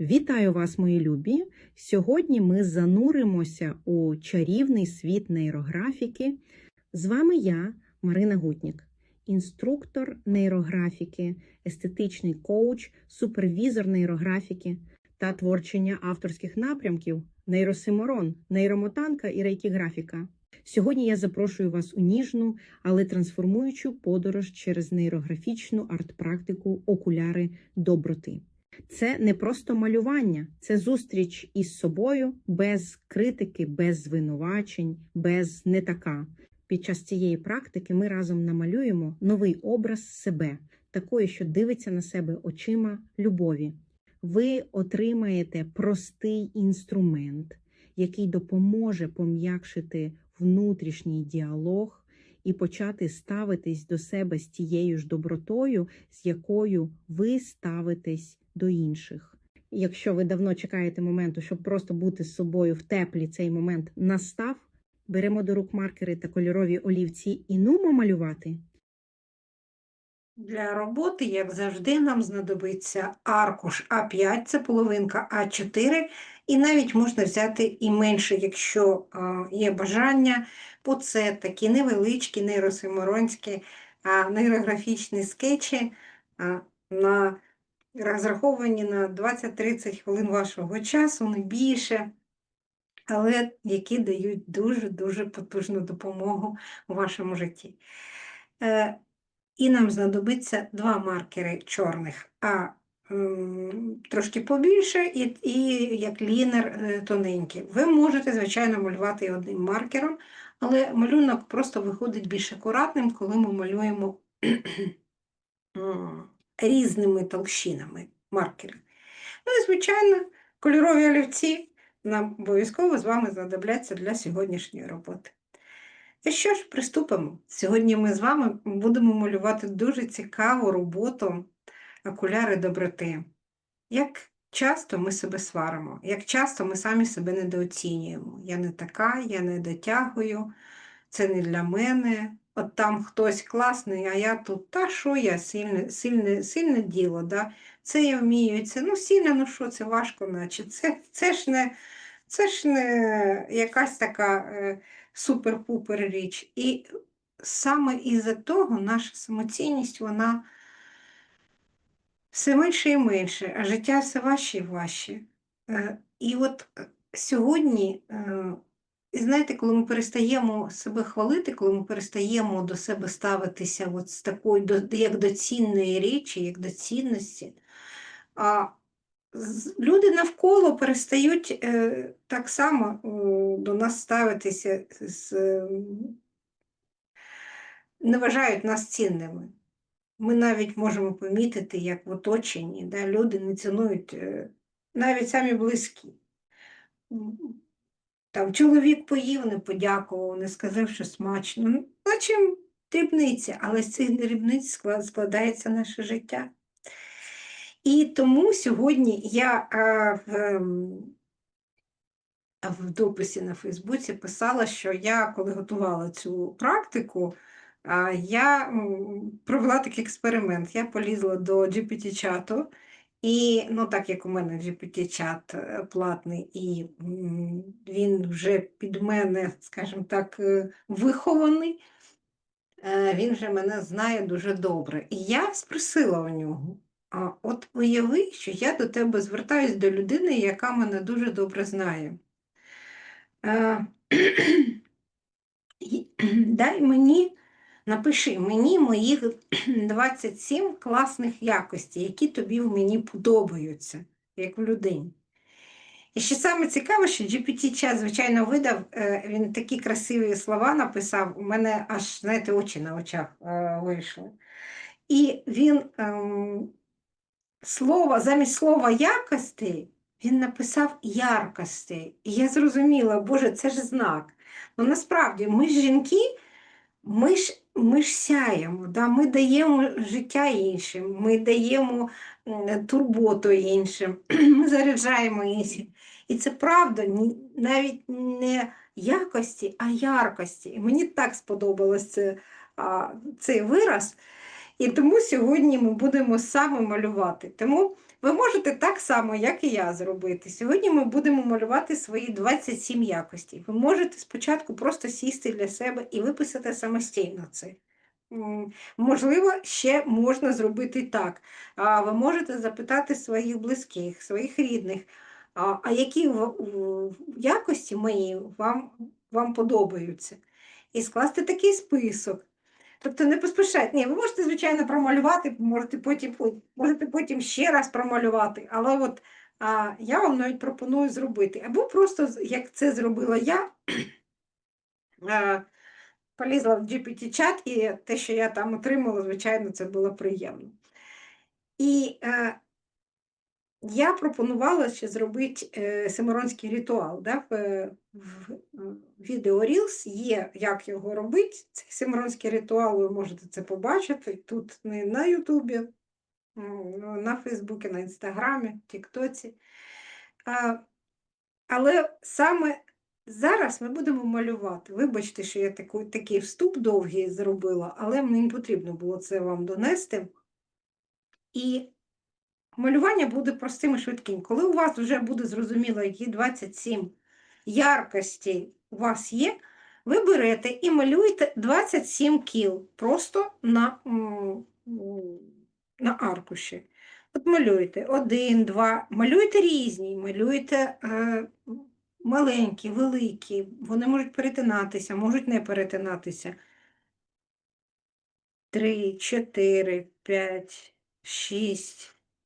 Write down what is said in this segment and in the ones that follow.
Вітаю вас, мої любі! Сьогодні ми зануримося у чарівний світ нейрографіки. З вами я, Марина Гутнік, інструктор нейрографіки, естетичний коуч, супервізор нейрографіки та творчення авторських напрямків нейросиморон, нейромотанка і рейкіграфіка. Сьогодні я запрошую вас у ніжну, але трансформуючу подорож через нейрографічну арт-практику окуляри доброти. Це не просто малювання, це зустріч із собою без критики, без звинувачень, без не така. Під час цієї практики ми разом намалюємо новий образ себе, такої, що дивиться на себе очима любові. Ви отримаєте простий інструмент, який допоможе пом'якшити внутрішній діалог і почати ставитись до себе з тією ж добротою, з якою ви ставитесь до інших. Якщо ви давно чекаєте моменту, щоб просто бути з собою в теплі, цей момент настав, беремо до рук маркери та кольорові олівці і нумо малювати. Для роботи, як завжди, нам знадобиться аркуш А5, це половинка А4, і навіть можна взяти і менше, якщо є бажання, бо це такі невеличкі нейросиморонські нейрографічні скетчі на, розраховані на 20-30 хвилин вашого часу, не більше, але які дають дуже-дуже потужну допомогу у вашому житті. Е, і нам знадобиться два маркери чорних, а трошки побільше, і, і як лінер е, тоненький. Ви можете, звичайно, малювати одним маркером, але малюнок просто виходить більш акуратним, коли ми малюємо різними толщинами маркерів. Ну і, звичайно, кольорові олівці нам обов'язково з вами знадобляться для сьогоднішньої роботи. І що ж, приступимо. Сьогодні ми з вами будемо малювати дуже цікаву роботу окуляри доброти. Як часто ми себе сваримо, як часто ми самі себе недооцінюємо. Я не така, я не дотягую, це не для мене. От там хтось класний, а я тут, та що я, сильне сильне, сильне діло, да? це я вмію, це ну сильно, ну що, це важко, наче. Це, це ж не це ж не якась така е, супер-пупер річ. І саме із-за того наша самоцінність, вона все менше і менше, а життя все важче і важче. Е, І от е, сьогодні, е, і знаєте, коли ми перестаємо себе хвалити, коли ми перестаємо до себе ставитися от з такої, до, як до цінної речі, як до цінності, а люди навколо перестають е, так само е, до нас ставитися, з, е, не вважають нас цінними. Ми навіть можемо помітити, як в оточенні да, люди не цінують е, навіть самі близькі. Там чоловік поїв, не подякував, не сказав, що смачно. Ну, Наче дрібниця, але з цих дрібниць складається наше життя. І тому сьогодні я а, в, ем, в дописі на Фейсбуці писала, що я, коли готувала цю практику, а, я провела такий експеримент. Я полізла до GPT-чату, і ну, так як у мене GPT-чат е, платний, і він вже під мене, скажімо так, е, вихований, е, він вже мене знає дуже добре. І я спросила у нього. А от уяви, що я до тебе звертаюсь до людини, яка мене дуже добре знає. Дай мені, напиши мені моїх 27 класних якостей, які тобі в мені подобаються, як в людині. І ще саме цікаве, що GPT-чат, звичайно, видав, е, він такі красиві слова написав, у мене аж, знаєте, очі на очах е, вийшли. І він ем, слова, замість слова якості, він написав яркості. І я зрозуміла, Боже, це ж знак. Ну насправді ми жінки, ми ж, ми ж сяємо, да? ми даємо життя іншим, ми даємо турботу іншим, ми заряджаємо іншим. І це правда, навіть не якості, а яркості. І мені так а, цей вираз. І тому сьогодні ми будемо саме малювати. Тому Ви можете так само, як і я, зробити. Сьогодні ми будемо малювати свої 27 якостей. Ви можете спочатку просто сісти для себе і виписати самостійно це. Можливо, ще можна зробити так. Ви можете запитати своїх близьких, своїх рідних, а, які якості мої вам, вам подобаються. І скласти такий список. Тобто не поспішайте. Ні, ви можете, звичайно, промалювати, можете потім, можете потім ще раз промалювати, але от а, я вам навіть пропоную зробити. Або просто, як це зробила я, а, полізла в GPT-чат, і те, що я там отримала, звичайно, це було приємно. І е, я пропонувала ще зробити е, Семиронський ритуал. Да? В, в, в відео Reels є, як його робити. Цей Семиронський ритуал, ви можете це побачити тут не на Ютубі, на Фейсбуці, на Інстаграмі, Тіктоці. Але саме зараз ми будемо малювати. Вибачте, що я таку, такий вступ довгий зробила, але мені потрібно було це вам донести. І малювання буде простим і швидким. Коли у вас вже буде зрозуміло, які 27 яркостей у вас є, ви берете і малюєте 27 кіл просто на, на аркуші. От малюєте один, два, малюєте різні, малюєте е, маленькі, великі, вони можуть перетинатися, можуть не перетинатися. Три, чотири, п'ять, шість,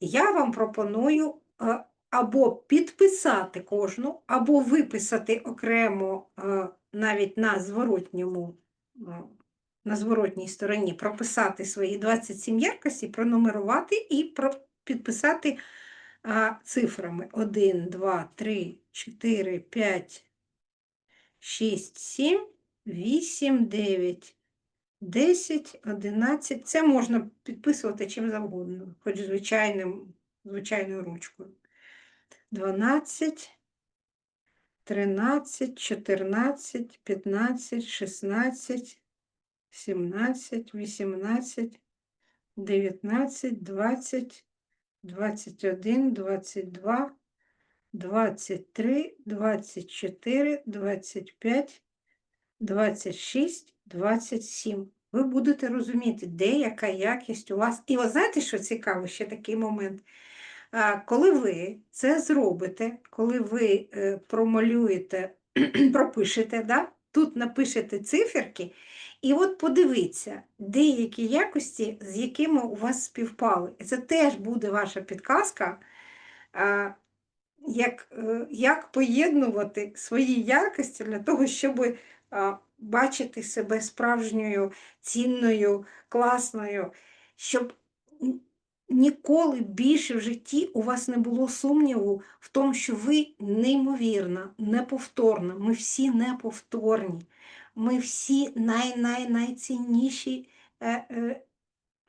Я вам пропоную е, або підписати кожну, або виписати окремо е, навіть на зворотньому, е, на зворотній стороні, прописати свої 27 яркостей, пронумерувати і підписати е, цифрами 1, 2, 3, 4, 5, 6, 7, 8, 9. 10, 11. Це можна підписувати чим завгодно, хоч звичайним, звичайною ручкою. 12, 13, 14, 15, 16, 17, 18, 19, 20, 21, 22, 23, 24, 25, 26, 27. Ви будете розуміти, де яка якість у вас. І ви знаєте, що цікаво, ще такий момент. Коли ви це зробите, коли ви е, промалюєте, пропишете, да? тут напишете циферки, і от подивіться, деякі якості, з якими у вас співпали. І це теж буде ваша підказка, як, е, як поєднувати свої яркості для того, щоб бачити себе справжньою, цінною, класною, щоб ніколи більше в житті у вас не було сумніву в тому, що ви неймовірна, неповторна. Ми всі неповторні. Ми всі най-най-найцінніші е, е,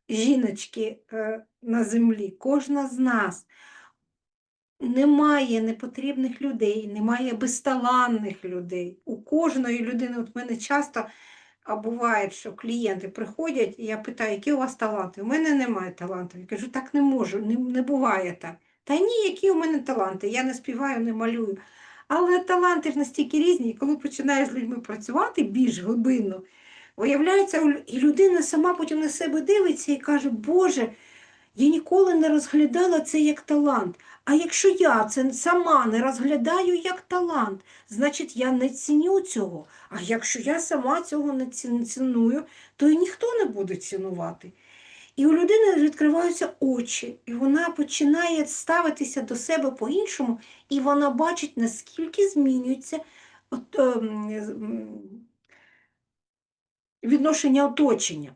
жіночки е, на землі. Кожна з нас. Немає непотрібних людей, немає безталанних людей. У кожної людини, от мене часто а буває, що клієнти приходять, і я питаю, які у вас таланти? У мене немає талантів. Я кажу, так не можу, не, не буває так. Та ні, які у мене таланти? Я не співаю, не малюю. Але таланти ж настільки різні, і коли починаєш з людьми працювати більш глибинно, виявляється, і людина сама потім на себе дивиться і каже, Боже, я ніколи не розглядала це як талант. А якщо я це сама не розглядаю як талант, значить я не ціню цього. А якщо я сама цього не ціную, то і ніхто не буде цінувати. І у людини відкриваються очі, і вона починає ставитися до себе по-іншому, і вона бачить, наскільки змінюється ем, відношення оточення.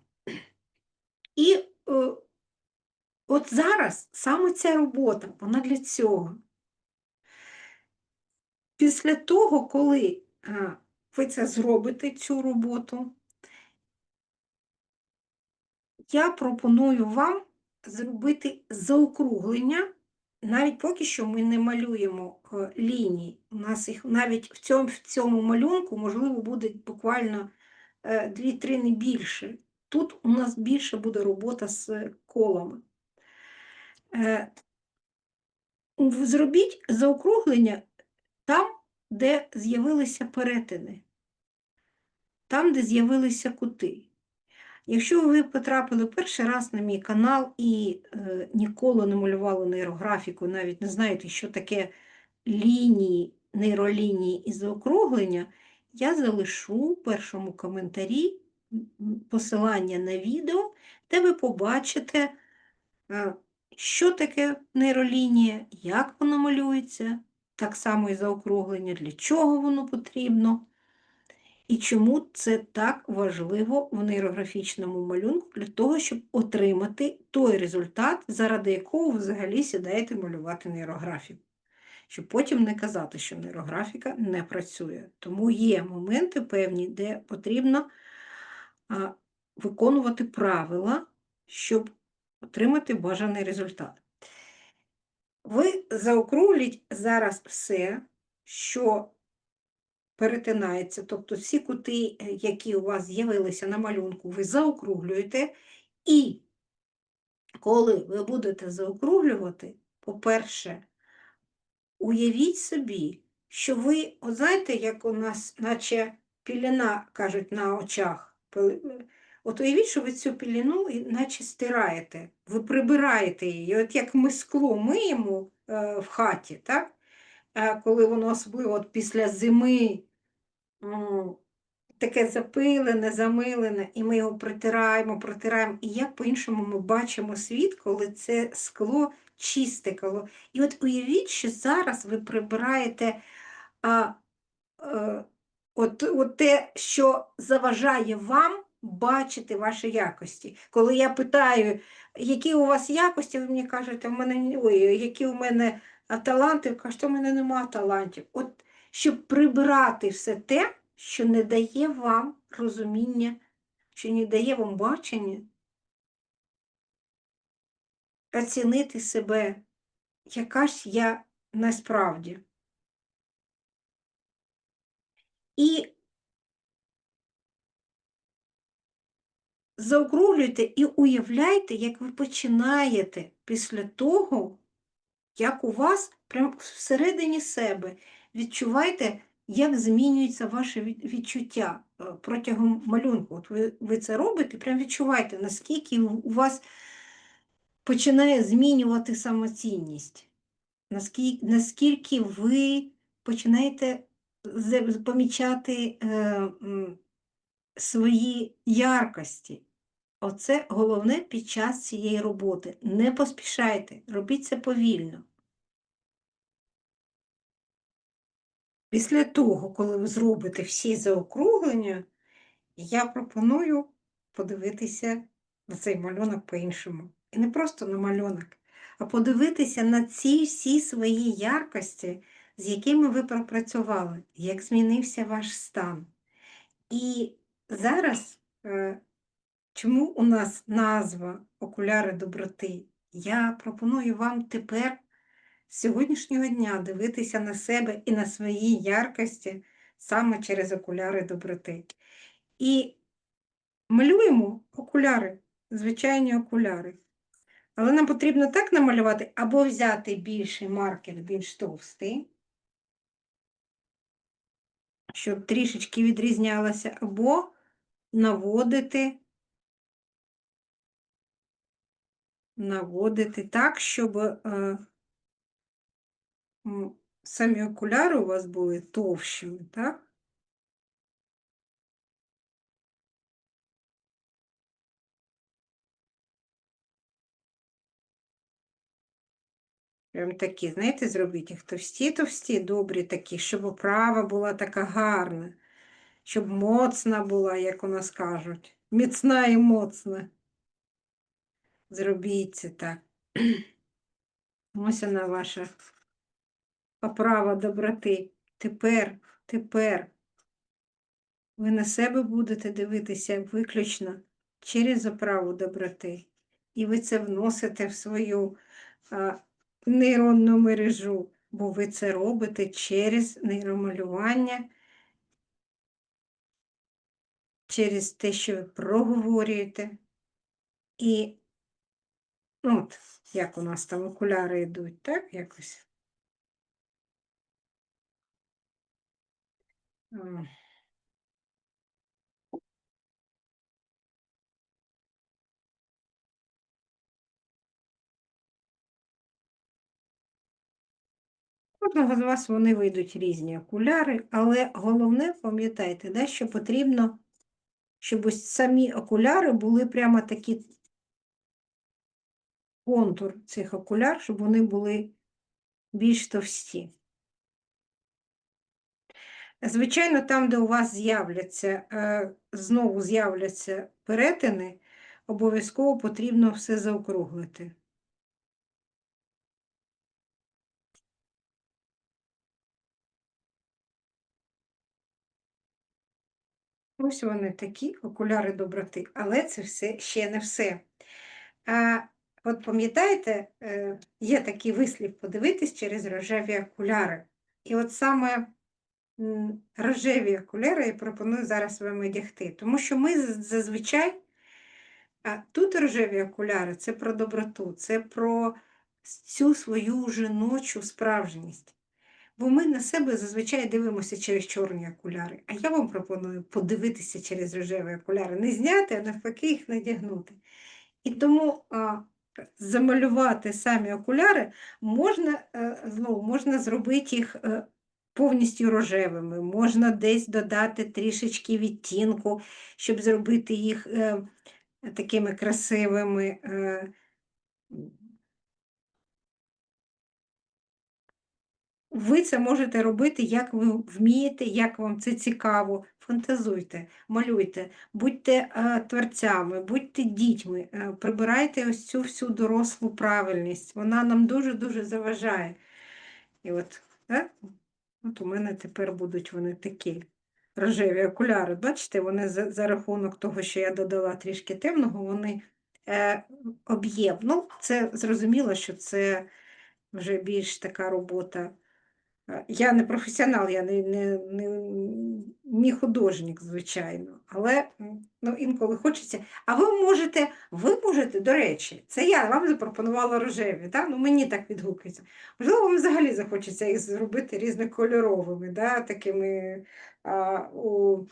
І е, от зараз саме ця робота, вона для цього. Після того, коли ви це зробите, цю роботу, я пропоную вам зробити заокруглення. Навіть поки що ми не малюємо е, лінії. У нас їх навіть в цьому, в цьому малюнку, можливо, буде буквально 2-3 не більше. Тут у нас більше буде робота з колами. Е, Зробіть заокруглення там, де з'явилися перетини, там, де з'явилися кути. Якщо ви потрапили перший раз на мій канал і е, ніколи не малювали нейрографіку, навіть не знаєте, що таке лінії, нейролінії і заокруглення, я залишу в першому коментарі посилання на відео, де ви побачите, е, що таке нейролінія, як воно малюється, так само і заокруглення, для чого воно потрібно. І чому це так важливо в нейрографічному малюнку для того, щоб отримати той результат, заради якого ви взагалі сідаєте малювати нейрографіку. Щоб потім не казати, що нейрографіка не працює. Тому є моменти певні, де потрібно виконувати правила, щоб отримати бажаний результат. Ви заокругліть зараз все, що перетинається, тобто всі кути, е, які у вас з'явилися на малюнку, ви заокруглюєте. І коли ви будете заокруглювати, по-перше, уявіть собі, що ви, от знаєте, як у нас, наче піліна, кажуть, на очах. От уявіть, що ви цю піліну наче стираєте, ви прибираєте її. От як ми скло миємо е, в хаті, так? А коли воно особливо от після зими м, таке запилене, замилене, і ми його протираємо, протираємо. І як по-іншому ми бачимо світ, коли це скло чисте. Коли... І от уявіть, що зараз ви прибираєте а, е, от, от те, що заважає вам бачити ваші якості. Коли я питаю, які у вас якості, ви мені кажете, в мене ой, які у мене таланти, ви кажете, у мене нема талантів. От щоб прибирати все те, що не дає вам розуміння, що не дає вам бачення, оцінити себе, яка ж я насправді. І заокруглюйте і уявляйте, як ви починаєте після того, як у вас прямо всередині себе відчувайте, як змінюється ваше відчуття е, протягом малюнку. От ви, ви це робите, прям відчувайте, наскільки у вас починає змінювати самоцінність, наскільки, наскільки ви починаєте помічати е, свої яркості. Оце головне під час цієї роботи. Не поспішайте, робіть це повільно. Після того, коли ви зробите всі заокруглення, я пропоную подивитися на цей малюнок по-іншому. І не просто на малюнок, а подивитися на ці всі свої яркості, з якими ви пропрацювали, як змінився ваш стан. І зараз, е, чому у нас назва окуляри доброти? Я пропоную вам тепер з сьогоднішнього дня дивитися на себе і на свої яркості саме через окуляри доброти. І малюємо окуляри, звичайні окуляри. Але нам потрібно так намалювати, або взяти більший маркер, більш товстий, щоб трішечки відрізнялося, або наводити, наводити так, щоб е, самі окуляри у вас були товщими, так? Прям такі, знаєте, зробіть їх товсті-товсті, добрі такі, щоб оправа була така гарна, щоб моцна була, як у нас кажуть. Міцна і моцна. Зробіть це так. Ось вона ваша оправа доброти. Тепер, тепер ви на себе будете дивитися виключно через оправу доброти. І ви це вносите в свою а, нейронну мережу, бо ви це робите через нейромалювання, через те, що ви проговорюєте. І от, як у нас там окуляри йдуть, так, якось. Кожного з вас вони вийдуть різні окуляри, але головне, пам'ятайте, да, що потрібно, щоб ось самі окуляри були прямо такі контур цих окуляр, щоб вони були більш товсті. Звичайно, там, де у вас з'являться, е, знову з'являться перетини, обов'язково потрібно все заокруглити. Ось вони такі окуляри доброти, але це все ще не все. От пам'ятаєте, е, є такий вислів подивитись через рожеві окуляри. І от саме рожеві окуляри я пропоную зараз вам одягти, тому що ми зазвичай, тут рожеві окуляри це про доброту, це про цю свою жіночу справжність. Бо ми на себе зазвичай дивимося через чорні окуляри. А я вам пропоную подивитися через рожеві окуляри, не зняти, а навпаки їх надягнути. І тому замалювати самі окуляри можна е, знову можна зробити їх е, повністю рожевими, можна десь додати трішечки відтінку, щоб зробити їх е, такими красивими. Ви це можете робити, як ви вмієте, як вам це цікаво. Фантазуйте, малюйте, будьте е, творцями, будьте дітьми, е, прибирайте ось цю всю дорослу правильність. Вона нам дуже-дуже заважає. І от, е, от у мене тепер будуть вони такі рожеві окуляри. Бачите, вони за, за рахунок того, що я додала трішки темного, вони е, об'єм. Ну, це зрозуміло, що це вже більш така робота. Е, Я не професіонал, я не, не, не, не художник, звичайно, але ну, інколи хочеться. А ви можете, ви можете, до речі, це я вам запропонувала рожеві, да? ну, мені так відгукується. Можливо, вам взагалі захочеться їх зробити різнокольоровими, да? такими а, у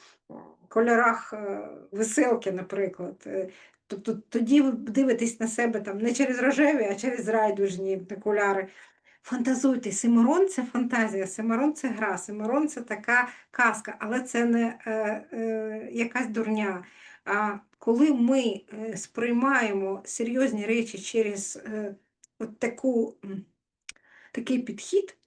кольорах е, веселки, наприклад. Е, Тобто тоді ви дивитесь на себе там не через рожеві, а через райдужні окуляри. Фантазуйте, Симирон це фантазія, Симирон це гра, Симирон це така казка, але це не е, е, якась дурня. А коли ми е, сприймаємо серйозні речі через е, от таку, такий підхід,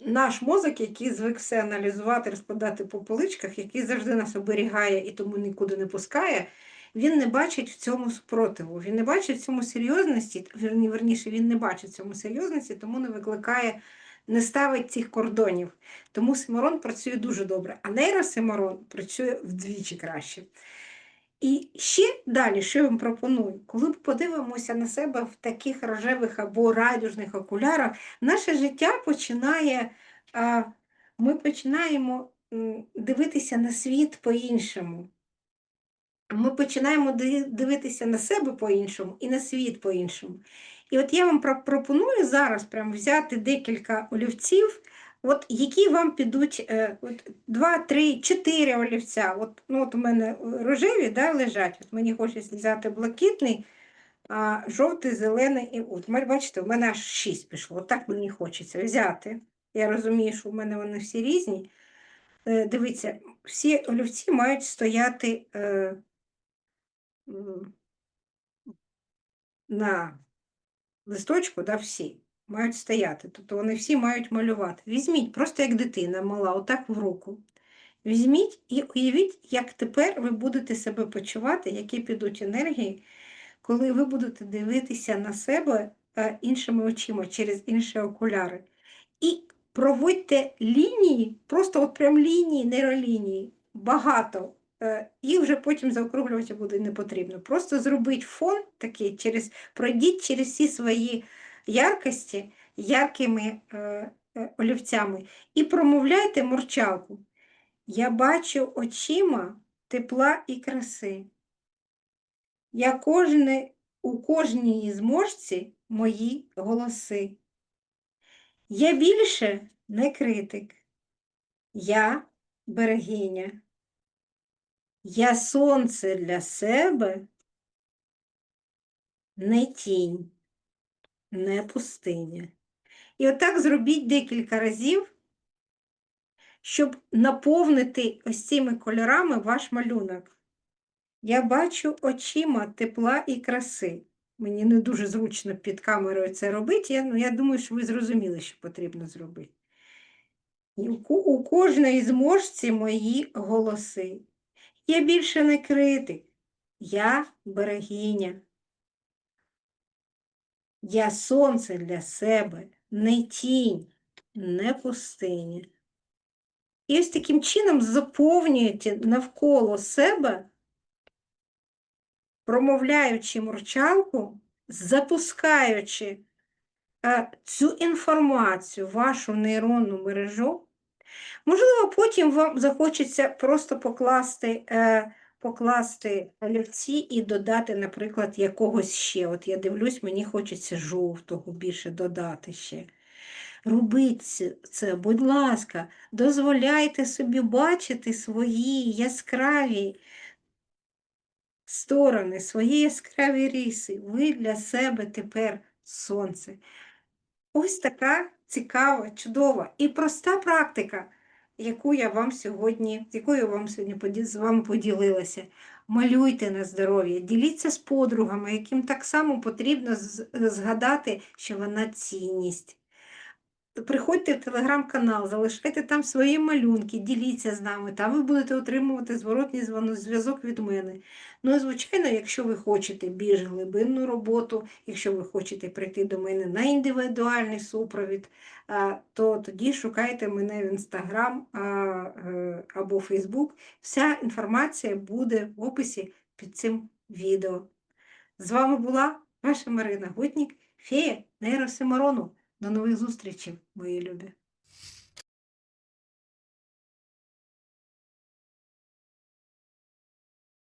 наш мозок, який звик все аналізувати, розкладати по поличках, який завжди нас оберігає і тому нікуди не пускає, він не бачить в цьому спротиву, він не бачить в цьому серйозності, верніше, він не бачить в цьому серйозності, тому не викликає, не ставить цих кордонів. Тому Симарон працює дуже добре, а нейросимарон працює вдвічі краще. І ще далі, що я вам пропоную, коли ми подивимося на себе в таких рожевих або радужних окулярах, наше життя починає, ми починаємо дивитися на світ по-іншому. Ми починаємо дивитися на себе по-іншому і на світ по-іншому. І от я вам пропоную зараз прям взяти декілька олівців, от, які вам підуть е, два, три, чотири олівця. От, ну, от у мене е, рожеві да, лежать. От мені хочеться взяти блакитний, а, жовтий, зелений і от. Бачите, у мене аж шість пішло. От так мені хочеться взяти. Я розумію, що у мене вони всі різні. Е, Дивіться, всі олівці мають стояти на листочку, да, всі мають стояти. Тобто вони всі мають малювати. Візьміть, просто як дитина мала, отак в руку. Візьміть і уявіть, як тепер ви будете себе почувати, які підуть енергії, коли ви будете дивитися на себе е, іншими очима, через інші окуляри. І проводьте лінії, просто от прям лінії, нейролінії, багато. Е, Їх вже потім заокруглювати буде не потрібно. Просто зробіть фон такий, через, пройдіть через всі свої яркості яркими е, е, олівцями і промовляйте мурчалку. Я бачу очима тепла і краси. Я кожне, у кожній зможці мої голоси. Я більше не критик. Я берегиня. Я сонце для себе, не тінь, не пустиня. І отак зробіть декілька разів, щоб наповнити ось цими кольорами ваш малюнок. Я бачу очима тепла і краси. Мені не дуже зручно під камерою це робити, я, ну, я думаю, що ви зрозуміли, що потрібно зробити. І у, у кожної зможці мої голоси. Я більше не критик, я берегиня. Я сонце для себе, не тінь, не пустиня. І ось таким чином заповнюєте навколо себе, промовляючи мурчалку, запускаючи е, цю інформацію вашу нейронну мережу. Можливо, потім вам захочеться просто покласти, е, покласти олівці і додати, наприклад, якогось ще. От я дивлюсь, мені хочеться жовтого більше додати ще. Робіть це- будь ласка, дозволяйте собі бачити свої яскраві сторони, свої яскраві риси. Ви для себе тепер сонце. Ось така цікава, чудова і проста практика, яку я вам сьогодні, якою я вам сьогодні з вами поділилася. Малюйте на здоров'я, діліться з подругами, яким так само потрібно згадати, що вона цінність. Приходьте в телеграм-канал, залишайте там свої малюнки, діліться з нами, там ви будете отримувати зворотній зв'язок від мене. Ну і звичайно, якщо ви хочете більш глибинну роботу, якщо ви хочете прийти до мене на індивідуальний супровід, то тоді шукайте мене в інстаграм е, або Фейсбук. Вся інформація буде в описі під цим відео. З вами була ваша Марина Гутнік, фея нейросимарону. До нових зустрічей, мої любі!